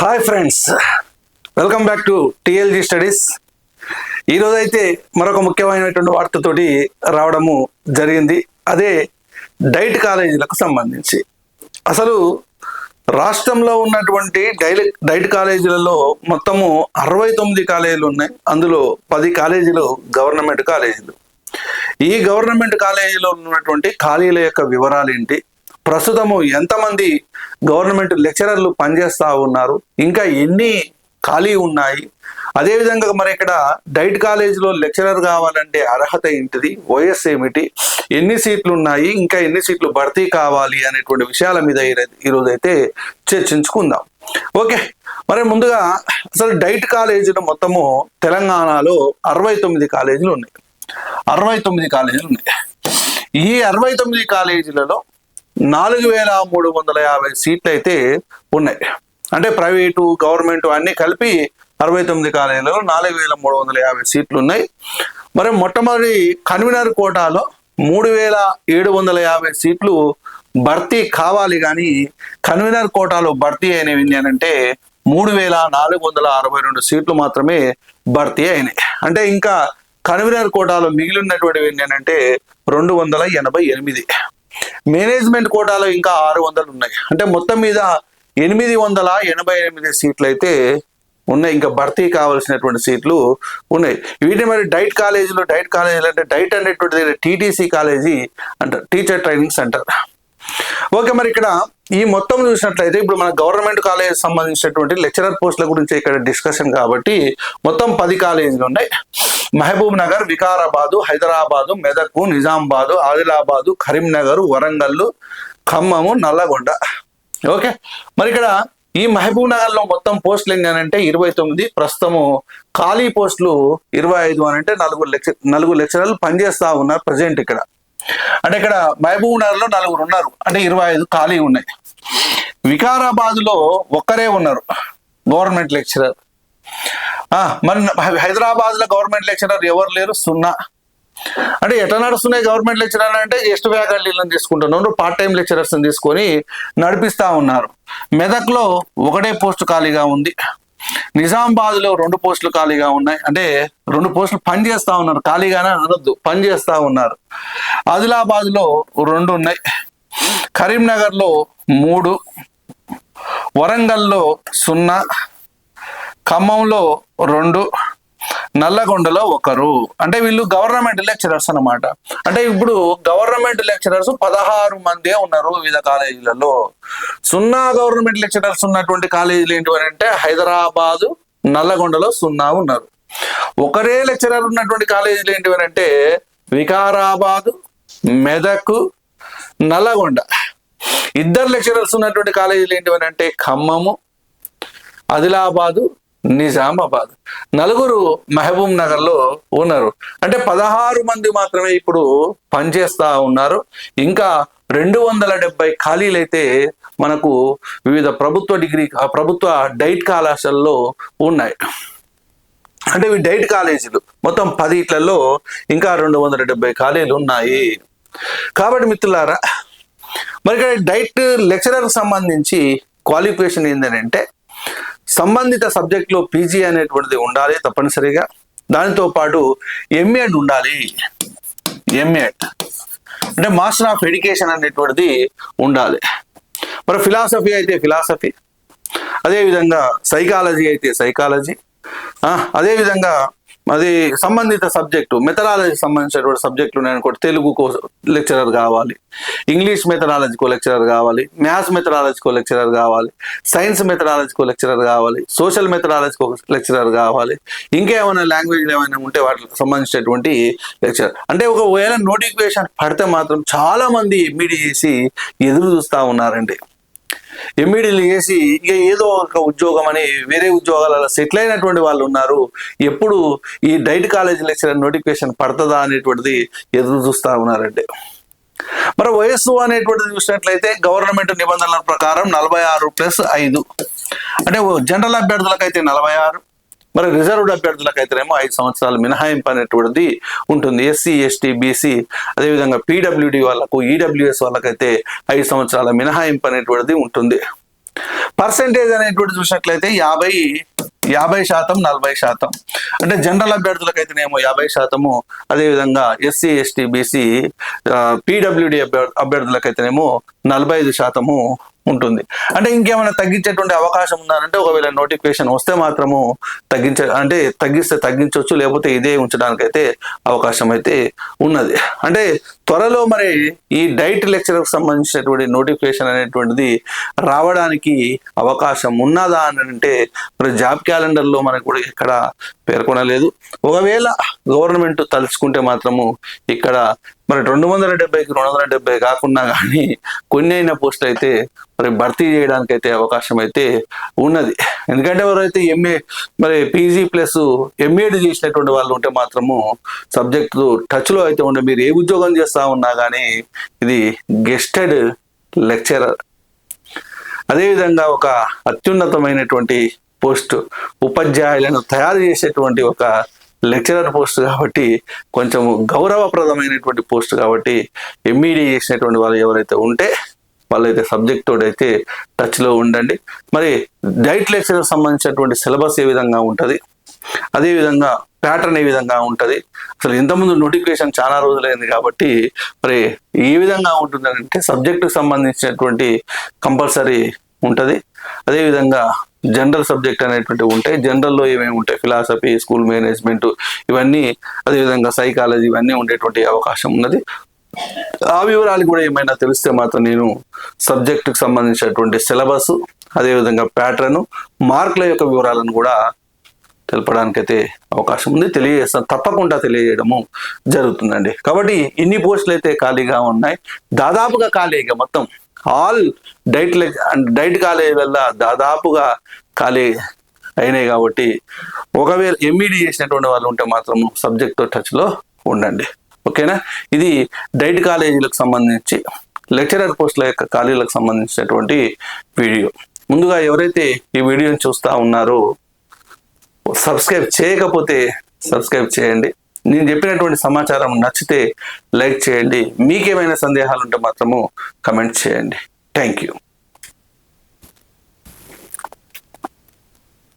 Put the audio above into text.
Hi friends welcome back to TLG studies ఈరోజైతే అయితే మరొక ముఖ్యమైనటువంటి వార్తతోటి రావడము జరిగింది. అదే డైట్ కాలేజీలకు సంబంధించి. అసలు రాష్ట్రంలో ఉన్నటువంటి డైల్ డైట్ కాలేజీలలో మొత్తము అరవై తొమ్మిది కాలేజీలు ఉన్నాయి. అందులో పది కాలేజీలు గవర్నమెంట్ కాలేజీలు. ఈ గవర్నమెంట్ కాలేజీలో ఉన్నటువంటి ఖాళీల యొక్క వివరాలు ఏంటి? ప్రస్తుతము ఎంతమంది గవర్నమెంట్ లెక్చరర్లు పనిచేస్తూ ఉన్నారు ఇంకా ఎన్ని ఖాళీ ఉన్నాయి? అదేవిధంగా మరి ఇక్కడ డైట్ కాలేజీలో లెక్చరర్ కావాలంటే అర్హత ఏంటిది? వయస్సు ఏమిటి? ఎన్ని సీట్లు ఉన్నాయి? ఇంకా ఎన్ని సీట్లు భర్తీ కావాలి అనేటువంటి విషయాల మీద ఈరోజు అయితే చర్చించుకుందాం. ఓకే మరి ముందుగా అసలు డైట్ కాలేజీలు మొత్తము తెలంగాణలో అరవై తొమ్మిది కాలేజీలు ఉన్నాయి. అరవై తొమ్మిది కాలేజీలు ఉన్నాయి. ఈ అరవై తొమ్మిది కాలేజీలలో నాలుగు వేల మూడు వందల యాభై సీట్లు అయితే ఉన్నాయి. అంటే ప్రైవేటు గవర్నమెంట్ అన్ని కలిపి అరవై తొమ్మిది కాలేజీలలో నాలుగు వేల మూడు వందల యాభై సీట్లు ఉన్నాయి మరి మొట్టమొదటి కన్వీనర్ కోటాలో మూడు వేల ఏడు వందల యాభై సీట్లు భర్తీ కావాలి కానీ కన్వీనర్ కోటాలో భర్తీ అయినవి అని అంటే మూడు వేల నాలుగు వందల అరవై రెండు సీట్లు మాత్రమే భర్తీ అయినాయి. అంటే ఇంకా కన్వీనర్ కోటాలో మిగిలినటువంటివి ఏంటంటే ఏంటి అని అంటే రెండు వందల ఎనభై ఎనిమిది. మేనేజ్మెంట్ కోటాలో ఇంకా ఆరు వందలు ఉన్నాయి. అంటే మొత్తం మీద ఎనిమిది వందల ఎనభై ఎనిమిది సీట్లు అయితే ఉన్నాయి. ఇంకా భర్తీ కావాల్సినటువంటి సీట్లు ఉన్నాయి. వీటిని మరి డైట్ కాలేజీలో డైట్ కాలేజీలు అంటే డైట్ అనేటువంటిది టీటీసీ కాలేజీ అంటారు టీచర్ ట్రైనింగ్ సెంటర్. ఓకే మరి ఇక్కడ ఈ మొత్తం చూసినట్లయితే ఇప్పుడు మన గవర్నమెంట్ కాలేజ్ సంబంధించినటువంటి లెక్చరర్ పోస్టుల గురించి ఇక్కడ డిస్కషన్ కాబట్టి మొత్తం పది కాలేజీలు ఉన్నాయి. మహబూబ్ నగర్ వికారాబాదు హైదరాబాదు మెదక్ నిజామాబాదు ఆదిలాబాదు కరీంనగర్ వరంగల్ ఖమ్మము నల్లగొండ. ఓకే మరి ఇక్కడ ఈ మహబూబ్ నగర్లో మొత్తం పోస్టులు ఏంటంటే ఇరవై తొమ్మిది. ప్రస్తుతము ఖాళీ పోస్టులు ఇరవై ఐదు అని అంటే నలుగురు లెక్చర్ నలుగురు లెక్చరర్లు పనిచేస్తా ఉన్నారు ప్రజెంట్ ఇక్కడ. అంటే ఇక్కడ మహబూబ్ నగర్లో నలుగురు ఉన్నారు. అంటే ఇరవై ఐదు ఖాళీ ఉన్నాయి. వికారాబాద్లో ఒక్కరే ఉన్నారు. Government lecturer. ఆ, మరి హైదరాబాద్లో గవర్నమెంట్ లెక్చరర్ ఎవరు లేరు? సున్నా. అంటే ఎట్లా నడుస్తున్నాయి గవర్నమెంట్ లెక్చరర్ అంటే గెస్ట్ ఫ్యాకల్టీలను తీసుకుంటున్నారు పార్ట్ టైం లెక్చరర్స్ తీసుకొని నడిపిస్తా ఉన్నారు. మెదక్లో ఒకటే పోస్ట్ ఖాళీగా ఉంది. నిజామాబాద్లో రెండు పోస్టులు ఖాళీగా ఉన్నాయి. అంటే రెండు పోస్టులు పని చేస్తా ఉన్నారు. ఖాళీగానే అనొద్దు. పని చేస్తా ఉన్నారు. ఆదిలాబాద్లో రెండు ఉన్నాయి. కరీంనగర్లో మూడు. వరంగల్లో సున్నా. ఖమ్మంలో రెండు. నల్లగొండలో ఒకరు. అంటే వీళ్ళు గవర్నమెంట్ లెక్చరర్స్ అన్నమాట. అంటే ఇప్పుడు గవర్నమెంట్ లెక్చరర్స్ పదహారు మందే ఉన్నారు వివిధ కాలేజీలలో. సున్నా గవర్నమెంట్ లెక్చరర్స్ ఉన్నటువంటి కాలేజీలు ఏంటి అని అంటే హైదరాబాదు నల్లగొండలో సున్నా ఉన్నారు. ఒకరే లెక్చరర్ ఉన్నటువంటి కాలేజీలు ఏంటి అని అంటే వికారాబాదు మెదక్ నల్లగొండ. ఇద్దరు లెక్చరర్స్ ఉన్నటువంటి కాలేజీలు ఏంటి అని అంటే ఖమ్మము ఆదిలాబాదు నిజామాబాద్. నలుగురు మహబూబ్ నగర్లో ఉన్నారు. అంటే పదహారు మంది మాత్రమే ఇప్పుడు పనిచేస్తా ఉన్నారు. ఇంకా రెండు వందల డెబ్బై ఖాళీలు అయితే మనకు వివిధ ప్రభుత్వ డిగ్రీ ఆ ప్రభుత్వ డైట్ కళాశాలలో ఉన్నాయి. అంటే ఇవి డైట్ కాలేజీలు. మొత్తం పది ఇట్లలో ఇంకా రెండు వందల డెబ్బై ఖాళీలు ఉన్నాయి. కాబట్టి మిత్రులారా మరి ఇక్కడ డైట్ లెక్చరర్ సంబంధించి క్వాలిఫికేషన్ ఏంటంటే సంబంధిత సబ్జెక్ట్లో పీజీ అనేటువంటిది ఉండాలి తప్పనిసరిగా. దానితో పాటు ఎంఏడ్ ఉండాలి. ఎంఏడ్ అంటే మాస్టర్ ఆఫ్ ఎడ్యుకేషన్ అనేటువంటిది ఉండాలి. మరి ఫిలాసఫీ అయితే ఫిలాసఫీ అదేవిధంగా సైకాలజీ అయితే సైకాలజీ అదేవిధంగా అది సంబంధిత సబ్జెక్టు మెథడాలజీ సంబంధించినటువంటి సబ్జెక్టులు నేను కూడా తెలుగుకో లెక్చరర్ కావాలి. ఇంగ్లీష్ మెథడాలజీకో లెక్చరర్ కావాలి. మ్యాథ్స్ మెథడాలజీకో లెక్చరర్ కావాలి. సైన్స్ మెథడాలజీకో లెక్చరర్ కావాలి. సోషల్ మెథడాలజీకో లెక్చరర్ కావాలి. ఇంకేమైనా లాంగ్వేజ్లు ఏమైనా ఉంటే వాటికి సంబంధించినటువంటి లెక్చరర్ అంటే ఒకవేళ నోటిఫికేషన్ పడితే మాత్రం చాలామంది మంది చేసి ఎదురు చూస్తూ ఉన్నారండి. ఎంఈడీలు చేసి ఇక ఏదో ఒక ఉద్యోగం అని వేరే ఉద్యోగాలలో సెటిల్ అయినటువంటి వాళ్ళు ఉన్నారు. ఎప్పుడు ఈ డైట్ కాలేజ్ లెక్చరర్ నోటిఫికేషన్ పడుతుందా అనేటువంటిది ఎదురు చూస్తా ఉన్నారండి. మరి వయస్సు అనేటువంటిది చూసినట్లయితే గవర్నమెంట్ నిబంధనల ప్రకారం నలభై ఆరు ప్లస్ ఐదు. అంటే జనరల్ అభ్యర్థులకైతే నలభై ఆరు. మరి రిజర్వ్డ్ అభ్యర్థులకైతేనేమో ఐదు సంవత్సరాల మినహాయింపు అనేటువంటిది ఉంటుంది ఎస్సీ ఎస్టీ బీసీ అదేవిధంగా పీడబ్ల్యూడి వాళ్ళకు ఈడబ్ల్యూఎస్ వాళ్ళకైతే ఐదు సంవత్సరాల మినహాయింపు అనేటువంటిది ఉంటుంది. పర్సెంటేజ్ అనేటువంటి చూసినట్లయితే యాభై యాభై శాతం నలభై శాతం. అంటే జనరల్ అభ్యర్థులకైతేనేమో యాభై శాతము అదేవిధంగా ఎస్సీ ఎస్టీ బీసీ పీడబ్ల్యూడి అభ్యర్థులకైతేనేమో నలభై ఐదు శాతము ఉంటుంది. అంటే ఇంకేమైనా తగ్గించేటువంటి అవకాశం ఉందంటే ఒకవేళ నోటిఫికేషన్ వస్తే మాత్రము తగ్గించ అంటే తగ్గిస్తే తగ్గించవచ్చు లేకపోతే ఇదే ఉంచడానికైతే అవకాశం అయితే ఉన్నది. అంటే త్వరలో మరి ఈ డైట్ లెక్చర్కి సంబంధించినటువంటి నోటిఫికేషన్ అనేటువంటిది రావడానికి అవకాశం ఉన్నదా అని అంటే మరి జాబ్ క్యాలెండర్లో మనకు కూడా ఇక్కడ పేర్కొనలేదు. ఒకవేళ గవర్నమెంట్ తలుచుకుంటే మాత్రము ఇక్కడ మరి రెండు వందల డెబ్బైకి రెండు వందల డెబ్బై కాకుండా కానీ కొన్ని అయిన పోస్టులు అయితే మరి భర్తీ చేయడానికి అయితే అవకాశం అయితే ఉన్నది. ఎందుకంటే ఎవరైతే ఎంఏ మరి పీజీ ప్లస్ ఎంఏడ్ చేసినటువంటి వాళ్ళు ఉంటే మాత్రము సబ్జెక్టు టచ్లో అయితే ఉండే మీరు ఏ ఉద్యోగం చేస్తా ఉన్నా కానీ ఇది గెస్టెడ్ లెక్చరర్. అదేవిధంగా ఒక అత్యున్నతమైనటువంటి పోస్ట్ ఉపాధ్యాయులను తయారు చేసేటువంటి ఒక లెక్చరర్ పోస్ట్ కాబట్టి కొంచెం గౌరవప్రదమైనటువంటి పోస్ట్ కాబట్టి ఎంఈడి చేసినటువంటి వాళ్ళు ఎవరైతే ఉంటే వాళ్ళైతే సబ్జెక్ట్ తోటి అయితే టచ్లో ఉండండి. మరి డైట్ లెక్చర్ సంబంధించినటువంటి సిలబస్ ఏ విధంగా ఉంటుంది? అదేవిధంగా ప్యాటర్న్ ఏ విధంగా ఉంటుంది? అసలు ఇంతకుముందు నోటిఫికేషన్ చాలా రోజులైంది కాబట్టి మరి ఏ విధంగా ఉంటుంది అంటే సబ్జెక్టుకు సంబంధించినటువంటి కంపల్సరీ ఉంటుంది. అదేవిధంగా జనరల్ సబ్జెక్ట్ అనేటువంటి ఉంటాయి జనరల్లో ఏమేమి ఉంటాయి? ఫిలాసఫీ స్కూల్ మేనేజ్మెంట్ ఇవన్నీ అదేవిధంగా సైకాలజీ ఇవన్నీ ఉండేటువంటి అవకాశం ఉన్నది. ఆ వివరాలు కూడా ఏమైనా తెలిస్తే మాత్రం నేను సబ్జెక్టుకు సంబంధించినటువంటి సిలబస్ అదేవిధంగా ప్యాటర్న్ మార్కుల యొక్క వివరాలను కూడా తెలపడానికైతే అవకాశం ఉంది. తెలియజేస్తాం తప్పకుండా తెలియజేయడము జరుగుతుందండి. కాబట్టి ఇన్ని పోస్టులు అయితే ఖాళీగా ఉన్నాయి. దాదాపుగా ఖాళీగా మొత్తం ఆల్ డైట్ డైట్ కాలేజీలల్లో దాదాపుగా ఖాళీ అయినాయి కాబట్టి ఒకవేళ ఎంఈడి చేసినటువంటి వాళ్ళు ఉంటే మాత్రం సబ్జెక్ట్తో టచ్లో ఉండండి. ఓకేనా? ఇది డైట్ కాలేజీలకు సంబంధించి లెక్చరర్ పోస్టుల యొక్క ఖాళీలకు సంబంధించినటువంటి వీడియో. ముందుగా ఎవరైతే ఈ వీడియోని చూస్తూ ఉన్నారో సబ్స్క్రైబ్ చేయకపోతే సబ్స్క్రైబ్ చేయండి. నేను చెప్పినటువంటి సమాచారం నచ్చితే లైక్ చేయండి. మీకేమైనా సందేహాలు ఉంటే మాత్రము కమెంట్ చేయండి. Thank you.